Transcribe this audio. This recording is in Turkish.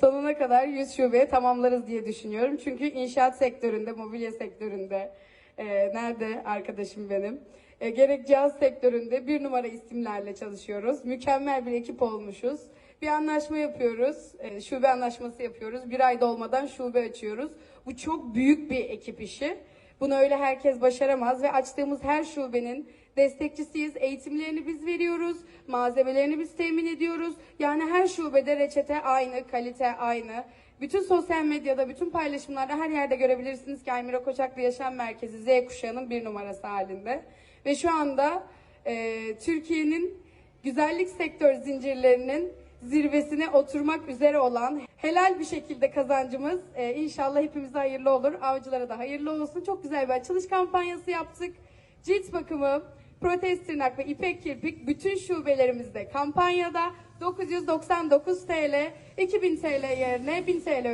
sonuna kadar 100 şubeye tamamlarız diye düşünüyorum. Çünkü inşaat sektöründe, mobilya sektöründe, e, nerede arkadaşım benim? E, gerek cihaz sektöründe bir numara isimlerle çalışıyoruz. Mükemmel bir ekip olmuşuz. Bir anlaşma yapıyoruz. e, şube anlaşması yapıyoruz. Bir ay dolmadan şube açıyoruz. Bu çok büyük bir ekip işi. Bunu öyle herkes başaramaz ve açtığımız her şubenin destekçisiyiz. Eğitimlerini biz veriyoruz. Malzemelerini biz temin ediyoruz. Yani her şubede reçete aynı, kalite aynı. Bütün sosyal medyada, bütün paylaşımlarda her yerde görebilirsiniz ki Aymira Koçaklı Yaşam Merkezi Z kuşağının bir numarası halinde. Ve şu anda e, Türkiye'nin güzellik sektör zincirlerinin zirvesine oturmak üzere olan helal bir şekilde kazancımız e, inşallah hepimize hayırlı olur. Avcılara da hayırlı olsun. Çok güzel bir açılış kampanyası yaptık. Cilt bakımı, protez tırnak ve ipek kirpik bütün şubelerimizde kampanyada 999 TL, 2000 TL yerine 1000 TL